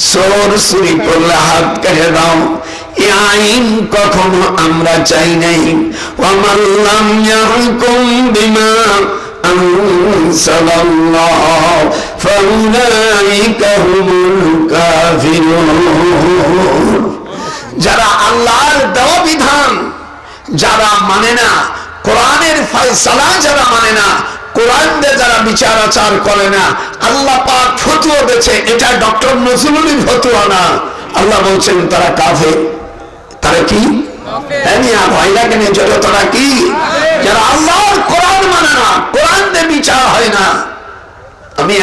চোর চুরি হাত কেটে দাও। আইন কখনো আমরা চাই নাই। বিমা যারা আল্লাহর দেওয়া বিধান, যারা মানে না, কোরআনের ফয়সালা যারা মানে না কোরআন দিয়ে যারা বিচার আচার করে না আল্লাহ পাক ফতুয়া দিয়েছে। এটা ডক্টর নজরুলের ফতুয়া না। আল্লাহ বলছেন তারা কাফে তারা কি? ভাইরা কেন জড়ো তারা কি? যারা আল্লাহর কোরআন মানে না কোরআন দিয়ে বিচার হয় না। আমি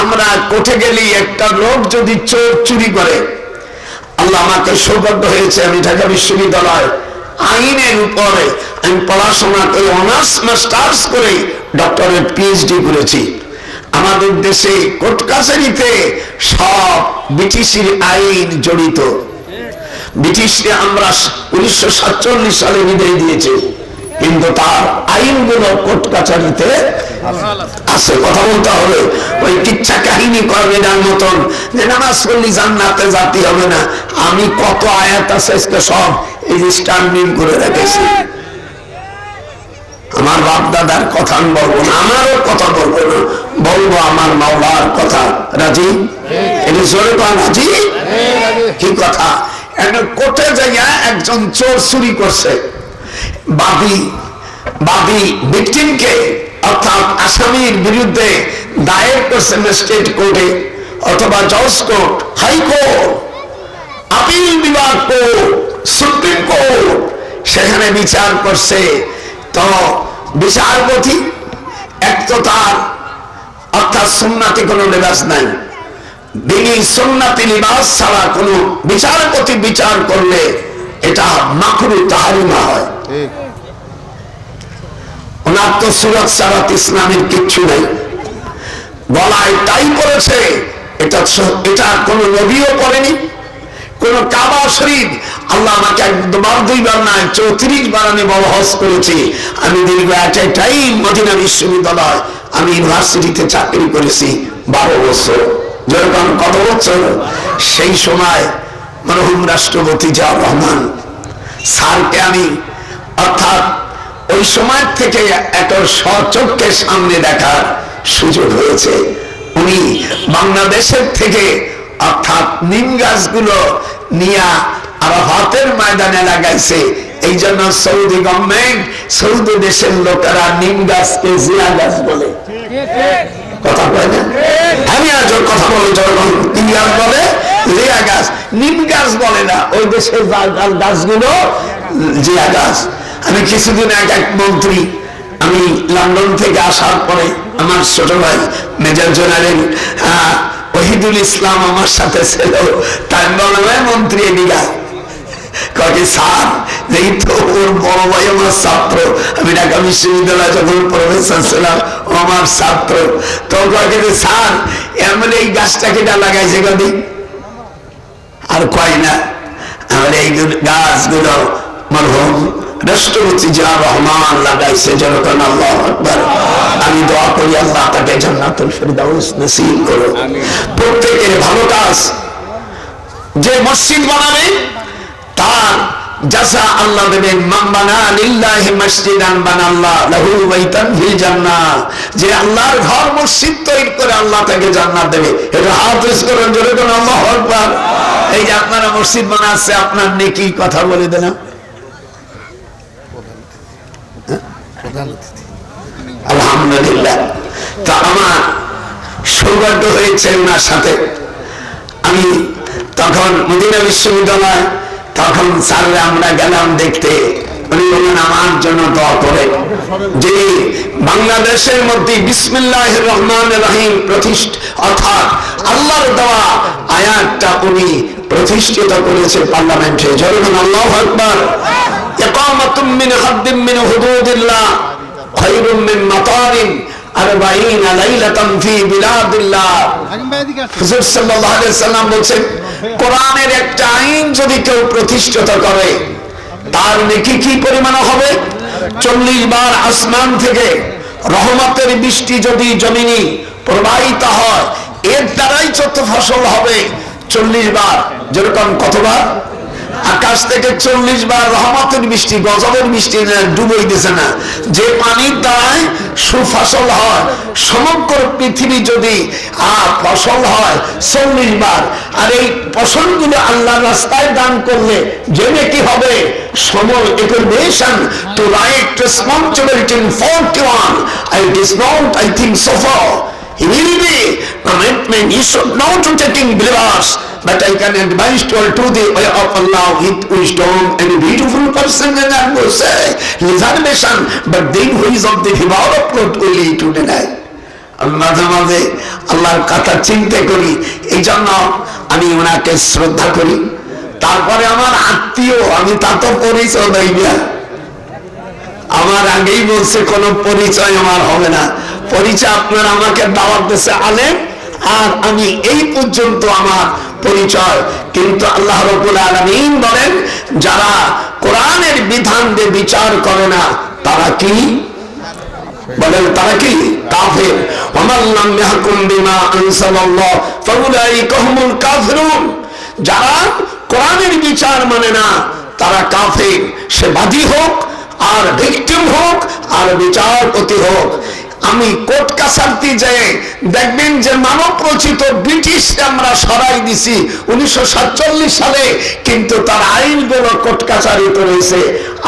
আমরা কোর্টে গেলি একটা লোক যদি চোর চুরি করে আল্লাহ আমাকে সৌভাগ্য হয়েছে আমি ঢাকা বিশ্ববিদ্যালয় আইনের উপরে আমি পড়াশোনা করে অনার্স মাস্টার্স করে ডক্টরেট পিএইচডি করেছি। আমাদের দেশে কোর্ট কাছারিতে সব ব্রিটিশের আইন জড়িত। ব্রিটিশকে আমরা উনিশশো সাতচল্লিশ সালে বিদায় দিয়েছি। কিন্তু তার আইনগুলো কোর্ট কাছারিতে আছে। কথা বলতে হবে, ওই কিচ্ছা কাহিনী করবে যার মতন যে নামাজ পড়লি জান্নাতে জাতি হবে না। আমি কত আয়াত আছে সব এই যে স্ট্যান্ডিং করে রেখেছি। আমার বাপ দাদার কথা আমি বলব না, আমারও কথা বলব না। বলব আমার মাওলার কথা। রাজি? রাজি? কি কথা? কোর্টে জায়গা একজন চোর চুরি করছে। অর্থাৎ আসামির বিরুদ্ধে করছে কোর্টে, অথবা কোর্ট হাইকোর্ট কোর্ট। কোর্ট, সেখানে বিচার করছে তো বিচারপতি এক তো তার অর্থাৎ সুন্নাতি কোনো লেবাস নাই। বিনি সুন্নাতি লিবাস ছাড়া কোনো বিচারপতি বিচার করলে এটা মাকরু তাহারিমা হয়। ওনার তো সুরত সারাত ইসলামের কিচ্ছু নেই। গলায় টাই করেছে এটা এটা কোন নবীও করেনি। কোন কাবা শরীফ আল্লাহ আমাকে একবার দুইবার নাই চৌত্রিশ বার আমি বড় হজ করেছি। আমি দীর্ঘ এট এ টাইম মদিনা বিশ্ববিদ্যালয়, আমি ইউনিভার্সিটিতে চাকরি করেছি বারো বছর। যেরকম কত বছর? সেই সময় মরহুম রাষ্ট্রপতি জিয়াউর রহমান স্যারকে আমি, অর্থাৎ ওই সময় থেকে এত সচক্ষের সামনে দেখার সুযোগ হয়েছে। উনি বাংলাদেশের থেকে অর্থাৎ নিম গাছগুলো নিয়ে আরাফাতের ময়দানে লাগাইছে। এই জন্য সৌদি গভর্নমেন্ট সৌদি দেশের লোকেরা নিম গাছকে জিয়া গাছ বলে। আমি কিছুদিন এক আমি লন্ডন থেকে আসার পরে আমার ছোট ভাই major general ah, Ohidul Islam আমার সাথে ছিল। তাই "এ মন্ত্রী এদিকে আয়।" স্যার, এই তো ওর বড় ভাই, আমার ছাত্র। আমি ঢাকা বিশ্ববিদ্যালয়ে যখন প্রফেসর ছিলাম, ও আমার ছাত্র। তো কয়ে যে স্যার, এমন এই গাছটা কেটা লাগাইছে আর কয় না, আমার এই গাছগুলো মরহুম রাষ্ট্রপতি রহমান লাগাইছে জনগণ আল্লাহ আকবার আমি দোয়া করি আল্লাহ তাকে জান্নাতুল ফেরদাউস নসিব করো প্রত্যেকের ভালো কাজ যে মসজিদ বানাবে তার আল্লাহ দেবেন মাম্বানা লিল্লাহি মসজিদান বানাল্লাহ লাহু বাইতান ফিল জান্নাহ যে আল্লাহর ঘর মসজিদ তৈরি করে আল্লাহ তাকে জান্নাত দেবে এটা উস করেন জোরে এই যে আপনারা মসজিদ বানাচ্ছে আপনার নেকি কথা বলে দেন আলহামদুলিল্লাহ। তা আমার সৌভাগ্য হয়েছে ওনার সাথে। আমি তখন মদিনা বিশ্ববিদ্যালয়, তখন আমরা গেলাম দেখতে। উনি আমার জন্য দোয়া করে। যে বাংলাদেশের মধ্যে বিসমিল্লাহ রহমান রহিম প্রতিষ্ঠ, অর্থাৎ আল্লাহর দেওয়া আয়াতটা উনি প্রতিষ্ঠিত করেছে পার্লামেন্টে। যখন আল্লাহ আকবার। ইকামাতুম মিন হাদ্দিম মিন হুদুদিল্লাহ। খায়রুম মিন মাতারিন আরবাঈনা লাইলাতান ফি বিলাদিল্লাহ। হুজুর সাল্লাল্লাহু আলাইহি সাল্লাম বলেন কোরআনের একটা আইন যদি কেউ প্রতিষ্ঠিত করে, তার নেকি কি পরিমাণ হবে? চল্লিশ বার আসমান থেকে রহমতের বৃষ্টি যদি জমিনি প্রবাহিত হয়, এর দ্বারাই যত ফসল হবে। চল্লিশ বার, যেরকম কতবার? আকাশ থেকে চল্লিশ বার রহমতের বৃষ্টি গজবের বৃষ্টি ডুবই দিছে না যে পানির দ্বারায় সুফসল হয়, সমগ্র পৃথিবী যদি ফসল হয় চল্লিশ বার আর এই ফসলগুলো আল্লাহ রাস্তায় দান করলে জেনে কি হবে সময় একর্বেশন to right responsibility in forty one I is not I think for commitment. Should to taking believers. But I can advise to all to the way of Allah with wisdom and a beautiful person and I will say reservation. But then who is of the development only to deny. মাঝে মাঝে আল্লাহর কথা চিন্তা করি এই জন্য আমি ওনাকে শ্রদ্ধা করি তারপরে আমার আত্মীয় আমি তা তো পরিচয় দেই না আমার আগেই বলছে কোনো পরিচয় আমার হবে না পরিচয় আপনার আমাকে দাওয়াত দিচ্ছে আলেম আর আমি এই পর্যন্ত আমার পরিচয়। কিন্তু আল্লাহ রবুল আলমিন বলেন, যারা কোরআনের বিধান দিয়ে বিচার করে না, তারা কি? বলেন, তারা কি? কাফের। ওমাল্লাম ইয়াহকুম বিমা আনসালাল্লাহ, ফাউলাইকা হুমুল কাফিরুন। যারা কোরআনের বিচার মানে না, তারা কাফের। সে বাদী হোক, আর ভিকটিম হোক, আর বিচারপতি হোক। আমি কোর্ট কাছারতি যে দেখবেন যে মানব রচিত ব্রিটিশ আমরা সরাই দিছি উনিশশো সাতচল্লিশ সালে, কিন্তু তার আইনগুলো কোর্ট কাছারিতে রয়েছে।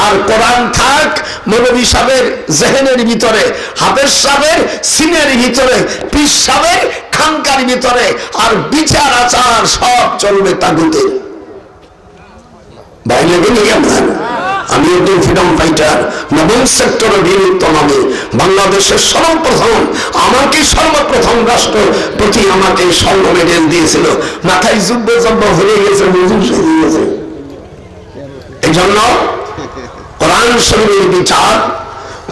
আর কোরআন থাক, মৌলবী সাহেবের জেহেনের ভিতরে, হাফেজ সাহেবের সিনের ভিতরে পিস সাহেবের খানকার ভিতরে, আর বিচার আচার সব চলবে তাগুতে। বাইরে গেলে আমরা আমি একজন ফ্রিডম ফাইটার নবীন সেক্টরে বিভক্তম আমি বাংলাদেশের সর্বপ্রথম, আমাকে সর্বপ্রথম রাষ্ট্র প্রতি আমাকে স্বর্ণ মেডেল দিয়েছিল। মাথায় যুদ্ধ জব্য হয়ে গেছে মজুর গেছে এই জন্য কোরআন শরীরের বিচার,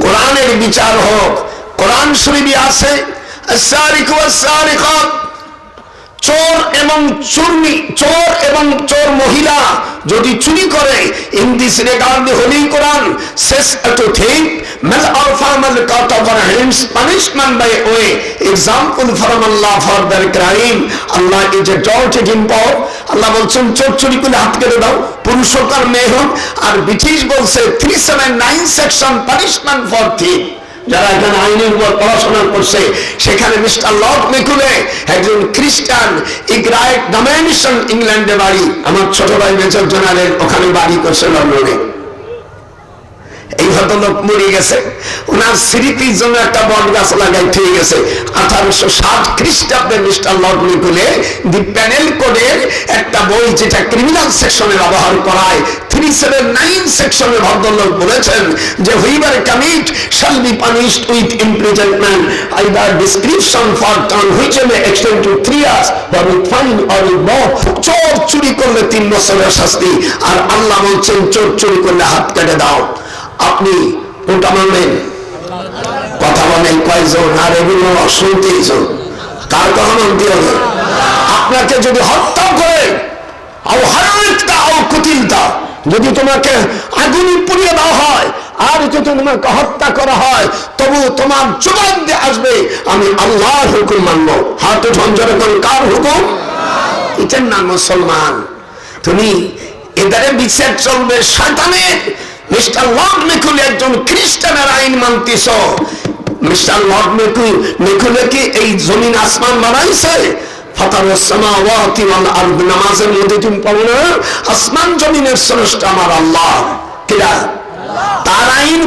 কোরআনের বিচার হোক, কোরআন শরীরে আছে চোর এবং চুর্মি, চোর এবং চোর মহিলা যদি চুরি করে in this regard holy Quran think mal or formal cut of our hands punishment by way example from Allah for their crime Allah is a judge in power আল্লাহ বলছেন চোর চুরি করে হাত কেটে দাও পুরুষ হোক আর মেয়ে হোক আর ব্রিটিশ বলছে three seven nine section punishment for thief যারা এখানে আইনের উপর পড়াশোনা করছে, সেখানে মিস্টার লর্ড মেকুলে, একজন খ্রিস্টান ইগ্রাইট ডামেনশন ইংল্যান্ডে বাড়ি। আমার ছোট ভাই মেজর জেনারেল, ওখানে বাড়ি করছে লন্ডনে। এই ভদ্রলোক মরে গেছে। ওনার স্মৃতির জন্য একটা বট গাছ লাগাই ঠিক গেছে। আঠারোশো ষাট খ্রিস্টাব্দে মিস্টার লর্ড নিকুলে দি প্যানেল কোডের একটা বই যেটা ক্রিমিনাল সেকশনে ব্যবহার করায় থ্রি সেভেন নাইন সেকশনে ভদ্রলোক বলেছেন যে হুইবার punished with imprisonment. Either description for term which may extend to three years or with fine or with both চোর চুরি করলে তিন বছরের শাস্তি, আর আল্লাহ বলছেন, চোর চুরি করলে হাত কেটে দাও। আপনি কোনটা মানবেন? কথা বলেন কয়জন? আর এগুলো শুনতেইজন কার কথা মানতে হবে। আপনাকে যদি হত্যা করে যদি তোমাকে আগুনে পুড়িয়ে দেওয়া হয়, আর যদি তোমাকে হত্যা করা হয়, তবু তোমার জবাব দিয়ে আসবে, আমি আল্লাহর হুকুম মানব। হাত ঝঞ্ঝর করে কার হুকুম? এটার নাম মুসলমান। তুমি এদারে বিচার চলবে শয়তানের মিস্টার লর্ড মেকুল একজন খ্রিস্টানের আইন মানতেছ মিস্টার লর্ড মেকুল মেকুলে কি এই জমিন আসমান বানাইছে? আসমান আমার আল্লাহ।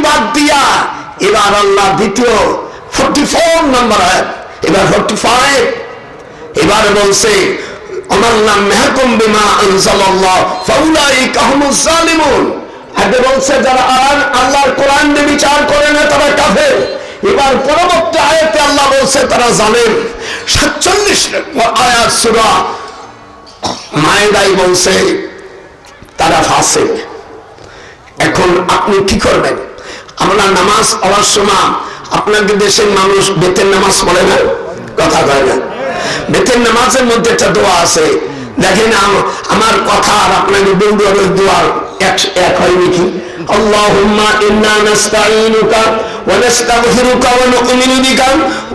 বাদ দিয়া এবার আল্লাহ দ্বিতীয় 44 নম্বর আয়াত। এবার 45 এবার বলছে আমার নাম মেহকুম বিমা জালিমুন। আগে বলছে, যারা আর আল্লাহর কোরআন দিয়ে বিচার করে না, তারা কাফের। এবার পরবর্তী আয়াতে আল্লাহ বলছে, তারা জানেন সাতচল্লিশ আয়াত সুরা মায়েরাই বলছে, তারা ফাসেক। এখন আপনি কি করবেন? আমরা নামাজ পড়ার সময় আপনাদের দেশের মানুষ বেতের নামাজ পড়ে না? কথা কয় না। বেতের নামাজের মধ্যে একটা দোয়া আছে। দেখেন আম- আমার কথা আর আপনাদের বন্ধুদের দোয়া এক এক হয় নাকি اللهم إنا نستعينك ونستغفرك ونؤمن بك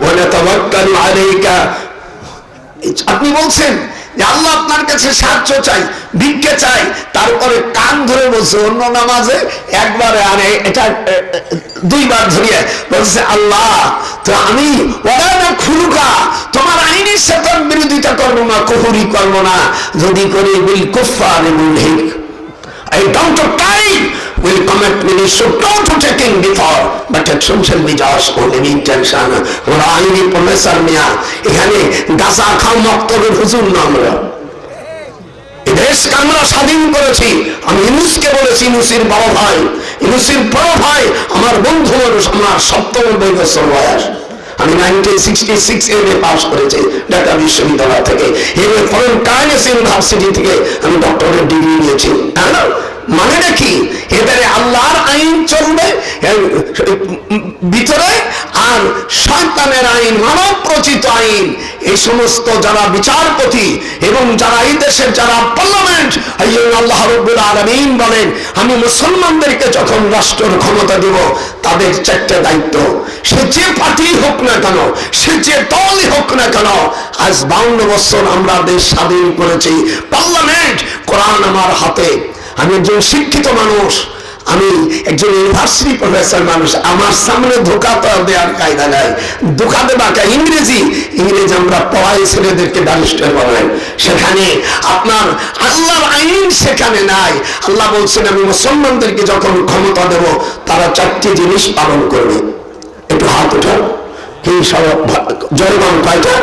ونتوكل عليك আপনি বলছেন যে আল্লাহ আপনার কাছে কাছে সাহায্য চাই ভিক্ষে চাই তারপরে কান ধরে বলছে অন্য নামাজে একবারে আরে এটা এ, এ, দুইবার ধরিয়ে বলছে আল্লাহ তো আমি ওরা না খুলুকা তোমার আইনের সাথে আমি বিরোধিতা করবো না কুহুরি করবো না যদি করি বিল কুফার মুলহিক I don't have time will commit many so don't to taking before. But shall be only intention. ওরা আইনি প্রফেসর মিয়া এখানে গাছা খাও মক্তবের হুজুর না আমরা। দেশকে আমরা স্বাধীন করেছি। আমি ইনুসকে বলেছি, ইনুসির বড় ভাই। ইনুসির বড় ভাই, আমার বন্ধু মানুষ, আমার সপ্তম বছর বয়স। আমি সিক্স এ ঢাকা বিশ্ববিদ্যালয় থেকে। এম ফরেন ইউনিভার্সিটি থেকে আমি ডক্টরের ডিগ্রি নিয়েছি। হ্যাঁ? মানে নাকি এবারে আল্লাহর আইন চলবে ভিতরে আর শয়তানের আইন, মানব প্রচিত আইন, এই সমস্ত যারা বিচারপতি এবং যারা এই দেশের যারা পার্লামেন্ট, আল্লাহ আলমিন বলেন, আমি মুসলমানদেরকে যখন রাষ্ট্রের ক্ষমতা দেব, তাদের চারটে দায়িত্ব। সে যে পার্টি হোক না কেন, সে যে দলই হোক না কেন, আজ বাউন্ন বছর আমরা দেশ স্বাধীন করেছি। পার্লামেন্ট কোরআন আমার হাতে। আমি একজন শিক্ষিত মানুষ, আমি একজন ইউনিভার্সিটি প্রফেসর মানুষ, আমার সামনে ধোকা তো দেওয়ার কায়দা নাই। ধোকা দেবা কা? ইংরেজি। ইংরেজি আমরা পড়াই, ছেলেদেরকে ব্যারিস্টার বানাই। সেখানে আপনার আল্লাহর আইন সেখানে নাই। আল্লাহ বলছেন, আমি মুসলমানদেরকে যখন ক্ষমতা দেব, তারা চারটি জিনিস পালন করবে। একটু হাত উঠান কি সব জয়মান কয়টা?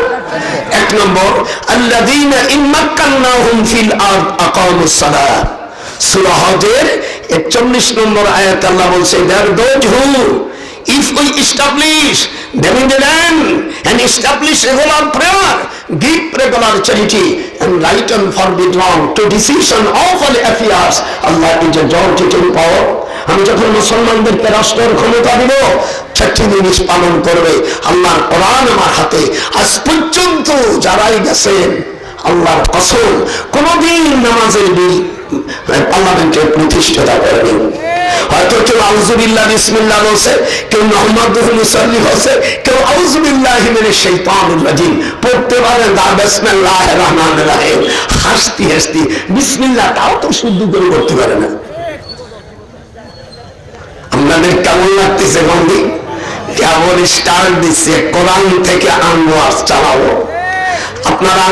এক নম্বর, আল্লাযীনা ইম্মাক্কান্নাহুম ফিল আরদ আকামুস সালাহ 41 নম্বর আয়াত আল্লাহ বলছে there those who if we establish them in the land and establish regular prayer give regular charity and right and forbid wrong to decision of all affairs Allah is a judge in power আমি যখন মুসলমানদেরকে রাষ্ট্রের ক্ষমতা দিব চারটি জিনিস পালন করবে আল্লাহর কোরআন আমার হাতে আজ পর্যন্ত যারাই গেছেন আল্লাহর কসম কোনদিন নামাজের বিল পার্লামেন্টে প্রতিষ্ঠাতা করেনি হয়তো কেউ আউজুবিল্লাহ বিসমিল্লাহ বলছে, কেউ মোহাম্মদ মুসাল্লি বলছে, কেউ আউজুবিল্লাহ সেই রাজিম। পড়তে পারে দা রহমান রাহিম। হাসতি হাসতি, বিসমিল্লাহ, তাও তো শুদ্ধ করে করতে পারে না। আপনাদের কেমন লাগতেছে বন্ধু? কেমন দিচ্ছে? কোরআন থেকে আনব আর চালাবো। আপনারা,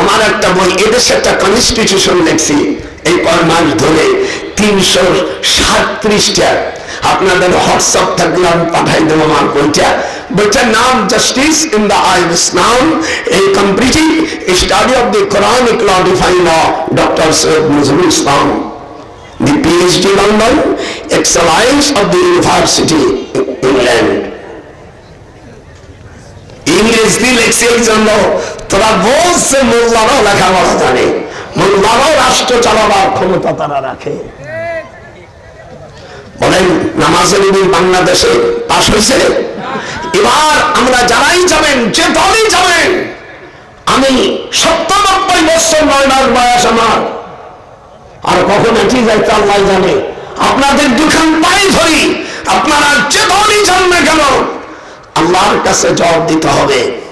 আমার একটা বই, এদেশে একটা কনস্টিটিউশন লেখছি। এই কয় মাস ধরে তিনশো সাতত্রিশটা আপনাদের হোয়াটসঅ্যাপ থাকলে আমি পাঠাই দেবো আমার বইটা। বইটার নাম জাস্টিস ইন দ্য আই ইসলাম এই completing study of the Quranic law doctor Syed Nazrul Islam the PhD London, excellence of the University England. ইংরেজ দিয়ে লেখছে জন্য তোরা বলছে মোল্লারাও লেখাপড়া জানে। রাষ্ট্র চালাবার ক্ষমতা তারা রাখে। বলেন, নামাজের দিন বাংলাদেশে পাশ হয়েছে? এবার আমরা যারাই যাবেন, যে দলই যাবেন, আমি সত্তানব্বই বছর নয় বয়স আমার। আর কখন এটি যাইতে আল্লাহ জানে। আপনাদের দুখান পায়ে ধরি, আপনারা যে দলই যান না কেন, আল্লাহর কাছে জবাব দিতে হবে।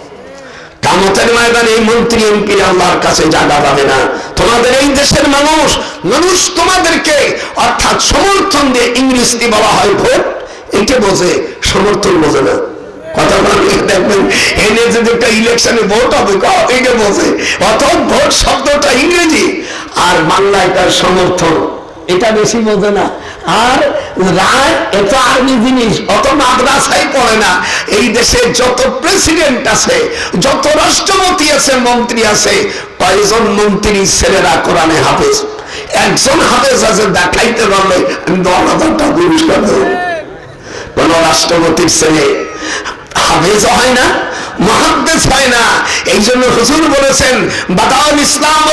কামতের ময়দানে মন্ত্রী এমপি আল্লাহর কাছে জায়গা পাবে না। তোমাদের এই দেশের মানুষ মানুষ তোমাদেরকে অর্থাৎ সমর্থন দিয়ে ইংলিশটি বলা হয় ভোট? এটা বোঝে, সমর্থন বোঝে না। ইংরেজি, আর বাংলায় তার সমর্থন। এটা বেশি বোঝে না। আর রায় এত আর্মি জিনিস, অত পড়ে না। এই দেশে যত প্রেসিডেন্ট আছে, যত রাষ্ট্রপতি আছে, মন্ত্রী আছে মন্ত্রী ছেলেরা কোরআনে হাফেজ? একজন হাফেজ আছে, দেখাইতে পারলে দশ কোন রাষ্ট্রপতির ছেলে হাফেজ হয় না মহাদ্দেশ হয় না। এই জন্য হুজুর বলেছেন বাদাল ইসলাম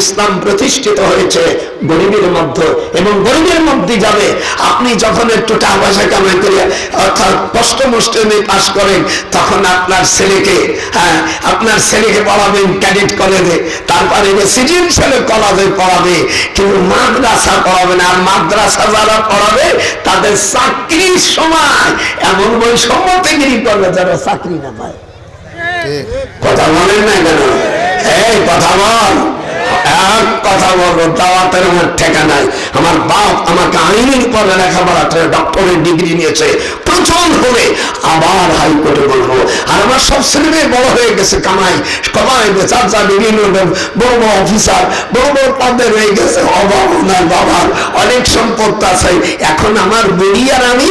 ইসলাম প্রতিষ্ঠিত হয়েছে গরিবের মধ্যে এবং গরিবের মধ্যে যাবে। আপনি যখন একটু টাকা পয়সা কামাই করে, অর্থাৎ কষ্ট মুষ্টে পাস করেন, তখন আপনার ছেলেকে হ্যাঁ আপনার ছেলেকে পড়াবেন, ক্যাডেট কলেজে। তারপরে রেসিডেন্সিয়াল কলেজে পড়াবে, কিন্তু মাদ্রাসা পড়াবে না। আর মাদ্রাসা যারা পড়াবে, তাদের চাকরির সময় এমন বৈষম্য পেগিরি করবে যারা চাকরি না পায়। হ্যাঁ। কথা বলেন না কেন? এই কথা বল। এক কথা বলব, দাওয়াতের আমার আমার বাপ আমাকে আইনের লেখাপড়া ডক্টরের ডিগ্রি নিয়েছে। প্রচুর আবার হাইকোর্টে বলব। আর আমার সব বড় হয়ে গেছে, কামাই, কমাই চাচা বিভিন্ন বড় বড় অফিসার বড় বড় পদে রয়ে গেছে বাবার অনেক সম্পদ আছে। এখন আমার বুড়ি আর আমি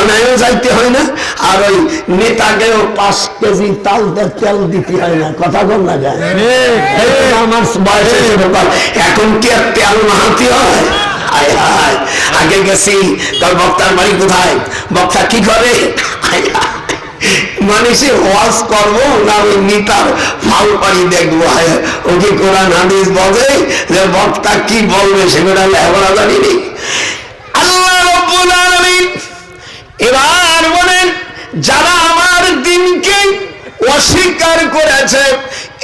থানায়ও যাইতে হয় না আর ওই নেতাকেও পাঁচ কেজি তাল তেল দিতে হয় না। কথা বল না যায়। আমার বয়সের ব্যাপার এখন কি আর তেল মাহাতি হয়? আগে গেছি তার বক্তার বাড়ি কোথায়? বক্তা কি করে? মানুষে ওয়াজ করব না ওই নিতার ফাল পানি দেখব? হায়, ও কি কোরআন হাদিস বলে যে বক্তা কি বলবে সেগুলো লেখা জানি নি আল্লাহ রব্বুল আলামিন এবার বলেন যারা আমার দিনকে অস্বীকার করেছে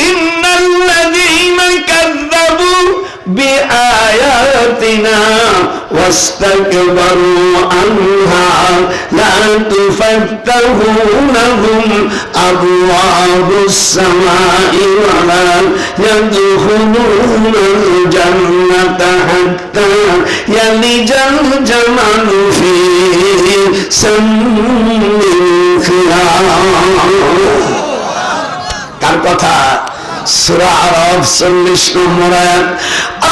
ইন্নাল্লাযীনা কাযযাবু ওয়াস্তাকবারু আনহা লা তুফাত্তাহু লাহুম আবওয়াবুস সামাই ওয়া লা ইয়াদখুলুনাল জান্নাতা হাত্তা ইয়ালিজাল জামালু ফি সাম্মিল খিয়াম কার কথা সূরা আরব 40 নম্বর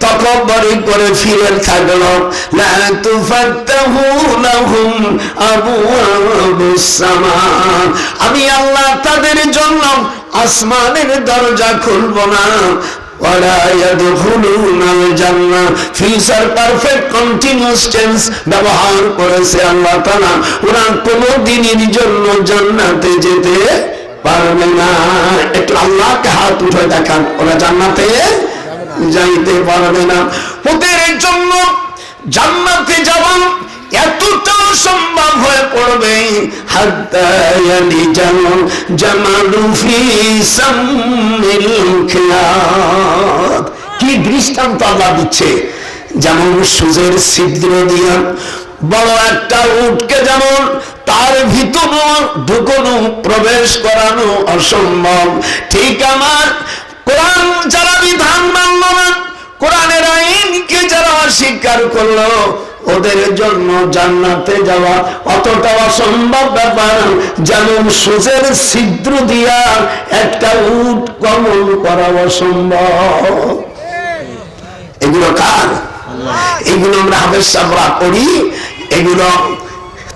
তকবরি করে ফিরে থাকল লা তুফাত্তাহু লাহুম আবওয়াবুস আমি আল্লাহ তাদের জন্য আসমানের দরজা খুলব না। ব্যবহার করেছে আল্লাহ তাআলা। ওরা কোনো দিনের জন্য জান্নাতে যেতে পারবে না। একটু আল্লাহকে হাত উঠে দেখান। ওরা জান্নাতে যাইতে পারবে না। ওদের জন্য জান্নাতে যাওয়া এতটা সম্ভব হয়ে পড়বে। কি দৃষ্টান্ত আল্লাহ দিচ্ছে। যেমন সুজের ছিদ্র দিয়া বড় একটা উটকে যেমন তার ভিতর ঢুকনো প্রবেশ করানো অসম্ভব। ঠিক আমার কোরআন যারা বিধান মানল না, কোরআনের আইনকে যারা অস্বীকার করল, ওদের জন্য জান্নাতে যাওয়া অতটা অসম্ভব ব্যাপার। যেমন সুজের ছিদ্র দিয়া একটা উট গমন করা অসম্ভব। এগুলো কার? এগুলো আমরা হাফেজ সাহরা করি এগুলো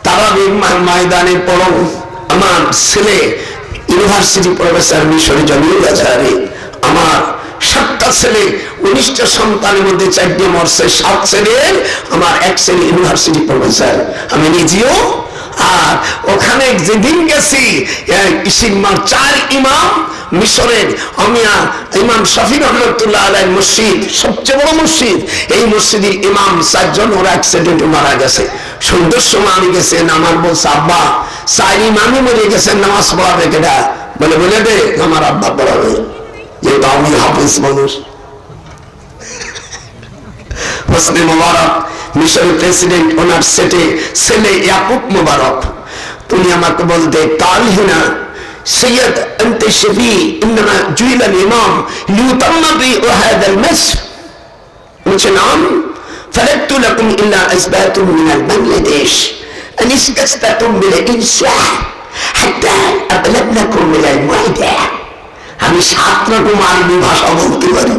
তারাবির ময়দানে পড়ো। আমার ছেলে ইউনিভার্সিটি প্রফেসর মিশরে জমিয়ে আচারে আমার সাতটা ছেলে, উনিশটা সন্তানের মধ্যে চারটে মরছে, সাত আমার এক ছেলে ইউনিভার্সিটি প্রফেসর আমি নিজেও, আর ওখানে যেদিন গেছি চার ইমাম মিশরের, অমিয়া ইমাম শফি রহমতুল্লাহ আলাই মসজিদ, সবচেয়ে বড় মসজিদ, এই মসজিদের ইমাম চারজন, ওরা অ্যাক্সিডেন্টে মারা গেছে। সন্ধ্যের সময় আমি গেছে, নামাজ বলছে, আব্বা, চার ইমামই মরে গেছে নামাজ পড়াবে কেটা বলে বলে দে, আমার আব্বা পড়াবে। যেহেতু আমি হাফিজ মানুষ হোসনে মোবারক মিশরের প্রেসিডেন্ট ওনার সেটে ছেলে ইয়াকুব মোবারক তুমি আমাকে বলতে কাল হিনা سيد أنت الشفيع إنما جعل الإمام ليتم بي وهذا المسح قلت نعم فلدت لكم إلا أثبات من بنغلاديش أن استستتم بالإنسان حتى أبلغنكم من المعدة আমি সাত রকম আরবি ভাষা বলতে পারি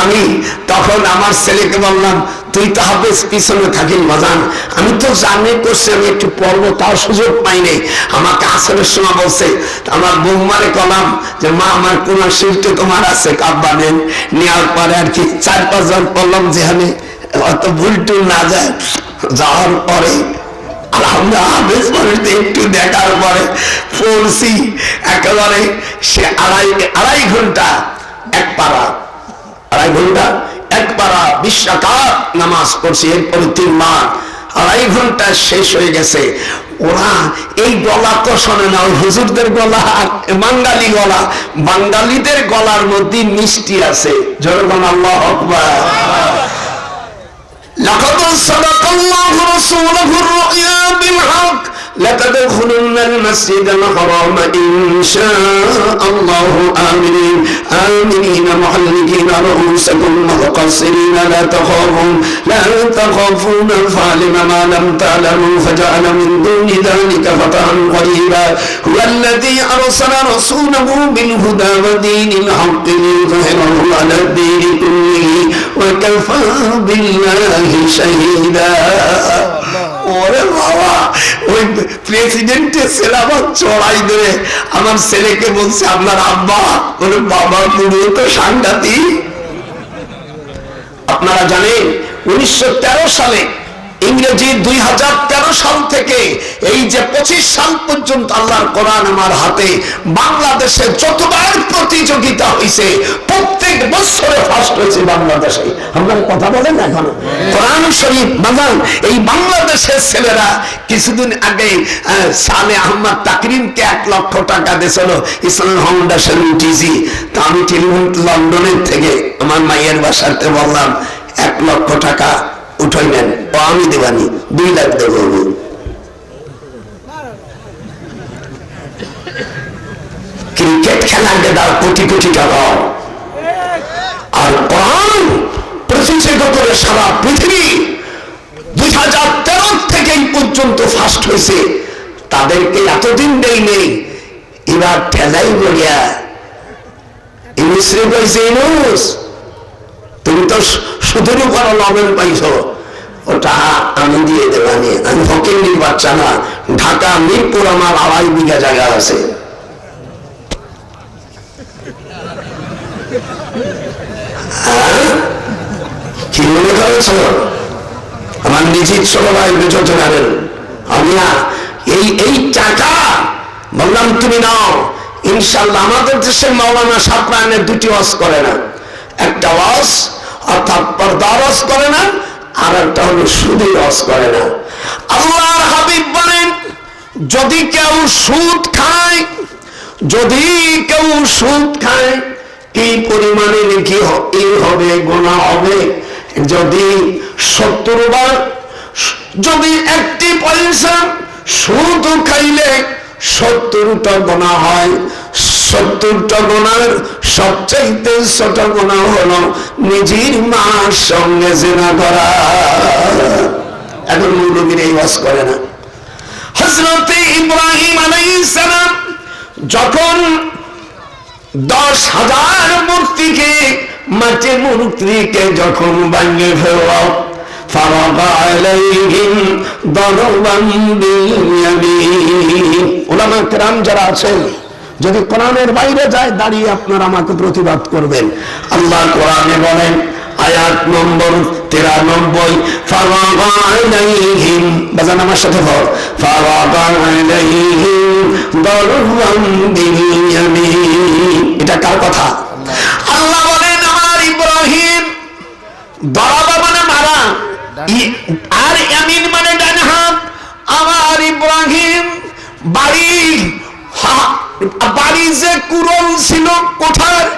আমি তখন আমার ছেলেকে বললাম, তুই তো হাফেজ, পিছনে থাকিস, বাজান। আমি তো জানি করছি, আমি একটু পড়ব তার সুযোগ পাইনি আমাকে আসরের সময় বলছে, আমার বৌমারে কলাম যে, মা, আমার কোন শিল্পে তোমার আছে, কাব্বা নেন নেওয়ার পরে আর কি চার পাঁচজন পড়লাম যেখানে। অত ভুল টুল না যায়, যাওয়ার পরে, আলহামদুলিল্লাহ একটু দেখার পরে, পড়ছি, একেবারে সে আড়াই আড়াই ঘণ্টা এক পাড়া, আড়াই ঘণ্টা এক পাড়া বিশ্বাকার নামাজ পড়ছি তিন মাস, আড়াই ঘণ্টা শেষ হয়ে গেছে। ওরা এই গলা তো শোনে না, ওই হুজুরদের গলা, বাঙালি গলা, বাঙালিদের গলার মধ্যে মিষ্টি আছে। জনগণ আল্লাহ আকবার। لقد صدق الله رسوله الرؤيا بالحق. لتدخلن المسجد الحرام إن شاء الله. آمنين. آمنين محلقين رؤوسكم مقصرين لا تخافون لا تخافون. فعلم ما لم تعلموا فجعل من دون ذلك فتحا قريبا. هو الذي أرسل رسوله بالهدى ودين الحق ليظهره على الدين كله وكفى بالله شهيدا. ওরে বাবা, ওই প্রেসিডেন্টের ছেলে আমার চড়াই দেবে। আমার ছেলেকে বলছে, আপনার আব্বা, ওরে বাবা পুরো তো সাংঘাতিক। আপনারা জানেন, উনিশশো তেরো সালে ইংরেজি দুই হাজার তেরো সাল থেকে এই যে পঁচিশ সাল পর্যন্ত আল্লাহর কোরআন আমার হাতে, বাংলাদেশে যতবার প্রতিযোগিতা হয়েছে প্রত্যেক বছরে ফার্স্ট হয়েছে বাংলাদেশে। আপনারা কথা বলেন না এখন। কোরআন শরীফ, বাজান, এই বাংলাদেশের ছেলেরা কিছুদিন আগে সালে আহমদ তাকরিমকে এক লক্ষ টাকা দিয়েছিল, ইসলাম ফাউন্ডেশন টিজি তা আমি টেলিফোন লন্ডনের থেকে, আমার মায়ের বাসাতে বললাম, এক লক্ষ টাকা। উঠাই নেন, ও আমি দেবানি, দুই লাখ দেবো। ক্রিকেট খেলাকে দাও কোটি কোটি টাকা। আর কোরআন প্রতিষ্ঠিত করে সারা পৃথিবী দুই হাজার তেরো থেকে পর্যন্ত ফার্স্ট হয়েছে। তাদেরকে এতদিন দেই নেই। এবার ঠেলাই বলিয়া ইংলিশে কইছে ইনুস তুমি তো সুদের উপর নবেল পাইছ। ওটা আমি দিয়ে দেবানি আমি ফকিন্দির বাচ্চা না। ঢাকা, মিরপুর আমার আড়াই বিঘা জায়গা আছে? কি আমার নিজের আমি না, এই এই টাকা, বললাম তুমি নাও। ইনশাল্লাহ আমাদের মাওলানা দুটি করে না। একটা ওয়াজ অর্থাৎ পর্দা ওয়াজ করে না, আর একটা হলো সুদী ওয়াজ করে না। আল্লাহর হাবিব বলেন, যদি কেউ সুদ খায়, যদি কেউ সুদ খায়, কি পরিমাণে ই হবে, গোনা হবে? যদি সত্তর বার, যদি একটি পয়সা সুদ খাইলে সত্তরটা গোনা হয়, সত্তরটা গোনার সবচাইতে ছোট গুণা হলো নিজের মার সঙ্গে জেনা করা। এখন মৌলবীর এই বাস করে না। হজরত ইব্রাহিম আলাইসালাম যখন দশ হাজার মূর্তিকে মাঠে মূর্তিকে যখন বাঙ্গে ফেলাও যারা আছেন যদি কোরআনের বাইরে যায়, দাঁড়িয়ে আপনারা আমাকে প্রতিবাদ করবেন। আল্লাহ কোরআনে বলেন, আয়াত নম্বর তিরানব্বই বাজান আমার সাথে বল এটা কার কথা? আল্লাহ বলেন, আমার ইব্রাহিম দরাবা মানে মারা। ছিল কোথায়?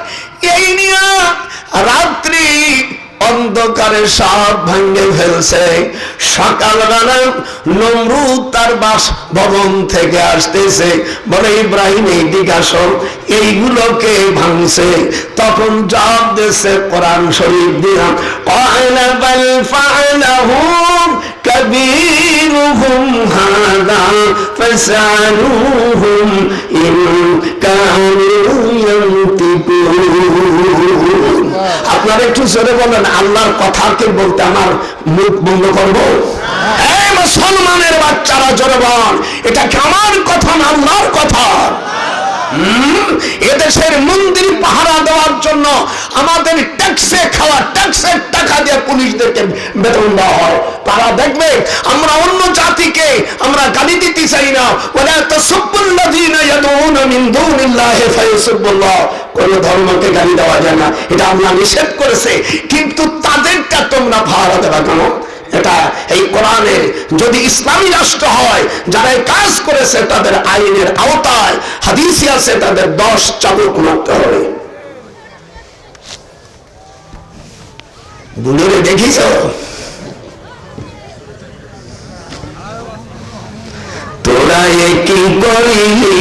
এই নিয়া রাত্রি অন্ধকারে সাপ ভাঙ্গে ফেলছে। সকালবেলা নমরু তার বাস ভবন থেকে আসতেছে। বলে, ইব্রাহিম, এই দিঘাসন এইগুলোকে ভাঙছে? তখন জবাব দিয়েছে কোরআন শরীফ দিয়া كبيرهم هذا فاسألوهم إن كانوا ينطقون আপনারা একটু জোরে বলেন আল্লাহর কথাকে বলতে আমার মুখ বন্ধ করবো এই মুসলমানের বাচ্চারা জোরে বল এটা কি আমার কথা না আল্লাহর কথা হুম, এদেশের মন্দির পাহারা দেওয়ার জন্য আমাদের ট্যাক্সে খাওয়া, ট্যাক্সের টাকা দিয়ে পুলিশদেরকে বেতন দেওয়া হয়। তারা দেখবে আমরা অন্য জাতিকে আমরা গালি দিতে চাই না। কিন্তু তাদেরটা তোমরা এটা এই কোরআনের যদি ইসলামী রাষ্ট্র হয় যারা কাজ করেছে তাদের আইনের আওতায়, হাদিসি আছে তাদের দশ চাবুক মারতে হবে। বুলেরো দেখিস? তোরা এ কি করিলি?